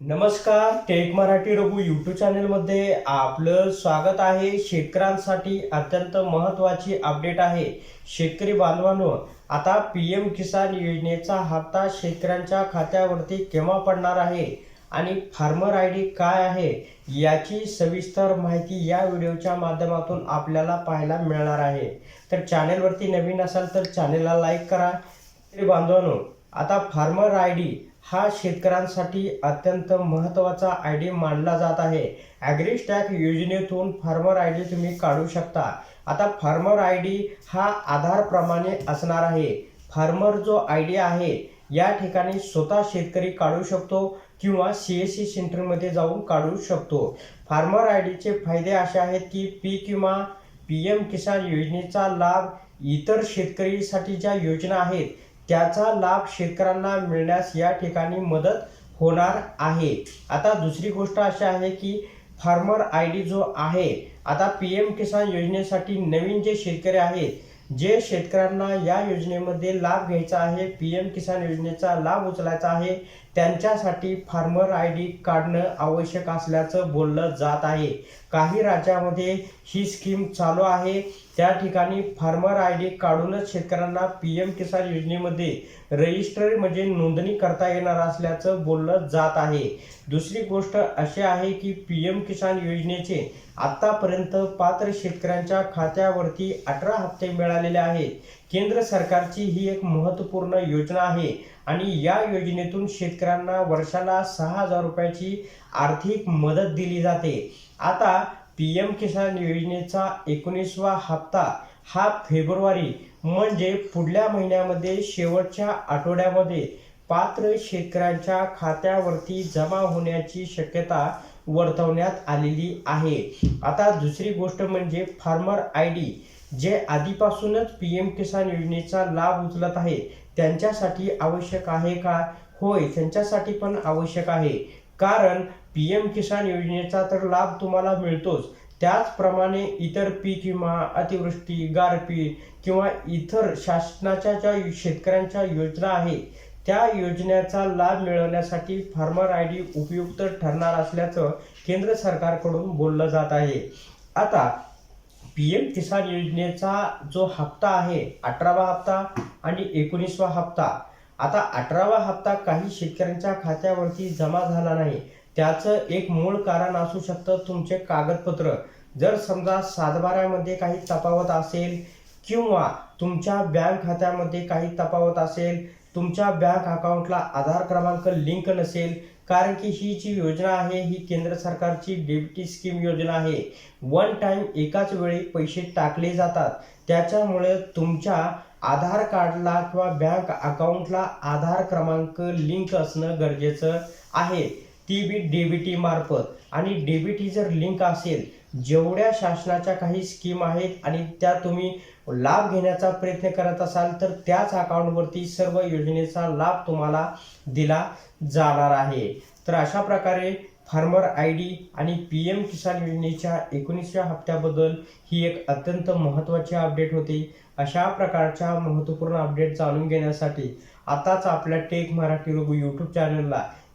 नमस्कार take Marathi Raghu YouTube चॅनलमध्ये आपलं स्वागत आहे. शेतकऱ्यांसाठी अत्यंत महत्त्वाची अपडेट आहे. शेतकरी बांधवांनो आता पी एम किसान योजनेचा हप्ता शेतकऱ्यांच्या खात्यावरती केव्हा पडणार आहे आणि फार्मर आय डी काय आहे याची सविस्तर माहिती या व्हिडिओच्या माध्यमातून आपल्याला पाहायला मिळणार आहे. तर चॅनेलवरती नवीन असाल तर चॅनेलला लाईक करा. शेतकरी बांधवांनो आता फार्मर आय डी हा शेतकऱ्यांसाठी अत्यंत महत्त्वाचा आय डी मानला जात आहे. ॲग्रिस्टॅक योजनेतून फार्मर आय डी तुम्ही काढू शकता. आता फार्मर आय डी हा आधारप्रमाणे असणार आहे. फार्मर जो आय डी आहे या ठिकाणी स्वतः शेतकरी काढू शकतो किंवा सी एस सी सेंटरमध्ये जाऊन काढू शकतो. फार्मर आय डीचे फायदे असे आहेत की पीक विमा पी एम किसान योजनेचा लाभ इतर शेतकरीसाठी ज्या योजना आहेत त्याचा लाभ शेतकऱ्यांना मिळण्यास या ठिकाणी मदत होणार आहे. आता दुसरी गोष्ट अशी आहे की फार्मर आय डी जो आहे आता पी एम किसान योजनेसाठी नवीन जे शेतकरी आहेत जे शेतकऱ्यांना या योजनेमध्ये लाभ घ्यायचा आहे पी एम किसान योजनेचा लाभ उचलायचा आहे त्यांच्यासाठी फार्मर आय डी काढणं आवश्यक असल्याचं बोललं जात आहे. काही राज्यामध्ये ही स्कीम चालू आहे. त्या ठिकाणी फार्मर आय डी काढूनच शेतकऱ्यांना पी एम किसान योजनेमध्ये रजिस्टर म्हणजे नोंदणी करता येणार असल्याचं बोललं जात आहे. दुसरी गोष्ट अशी आहे की पी एम किसान योजनेचे आत्तापर्यंत पात्र शेतकऱ्यांच्या खात्यावरती अठरा हप्ते मिळालेले आहेत. केंद्र सरकारची ही एक महत्त्वपूर्ण योजना आहे. आणि या योजनेतून शेतकऱ्यांना वर्षाला सहा हजार रुपयाची आर्थिक मदत दिली जाते. आता पी एम किसान योजनेचा एकोणीसवा हप्ता हा फेब्रुवारी म्हणजे पुढल्या महिन्यामध्ये शेवटच्या आठवड्यामध्ये पात्र शेतकऱ्यांच्या खात्यावरती जमा होण्याची शक्यता वर्तवण्यात आलेली आहे. आता दुसरी गोष्ट म्हणजे फार्मर आय डी. जे आधीपासूनच पी एम किसान योजनेचा लाभ उचलत आहे त्यांच्यासाठी आवश्यक आहे का? होय त्यांच्यासाठी पण आवश्यक आहे. कारण पी एम किसान योजनेचा तर लाभ तुम्हाला मिळतोच. त्याचप्रमाणे इतर पीक विमा अतिवृष्टी गारपीट किंवा इतर शासनाच्या ज्या शेतकऱ्यांच्या योजना आहेत त्या योजनेचा लाभ मिळवण्यासाठी फार्मर आय डी उपयुक्त ठरणार असल्याचं केंद्र सरकारकडून बोललं जात आहे. आता पी एम किसान योजनेचा जो हप्ता आहे अठरावा हप्ता आणि एकोणीसवा हप्ता. आता अठरावा हप्ता काही शेतकऱ्यांच्या खात्यावरती जमा झाला नाही. त्याचं एक मूळ कारण असू शकतं तुमचे कागदपत्र. जर समजा सातबाऱ्यामध्ये काही तफावत असेल किंवा तुमच्या बँक खात्यामध्ये काही तफावत असेल तुमच्या बँक अकाउंटला आधार क्रमांक लिंक नसेल कारण की ही जी योजना आहे ही केंद्र सरकारची डेबिटी स्कीम योजना आहे. वन टाइम एकाच वेळी पैसे टाकले जातात. त्याच्यामुळे तुमच्या आधार कार्डला किंवा बँक अकाउंटला आधार क्रमांक लिंक असणं गरजेचं आहे. ती बी डेबिटी मार्फत. आणि डेबिटी जर लिंक असेल जेवढ्या शासनाच्या काही स्कीम आहेत आणि त्या तुम्ही लाभ घेण्याचा प्रयत्न करत असाल तर त्याच अकाउंटवरती सर्व योजनेचा लाभ तुम्हाला दिला जाणार आहे. तर अशा प्रकारे फार्मर आय डी आणि पी एम किसान योजनेच्या एकोणीसव्या हप्त्याबद्दल ही एक अत्यंत महत्त्वाची अपडेट होती. अशा प्रकारच्या महत्त्वपूर्ण अपडेट जाणून घेण्यासाठी आताच आपल्या टेक मराठी रोग यूट्यूब चॅनलला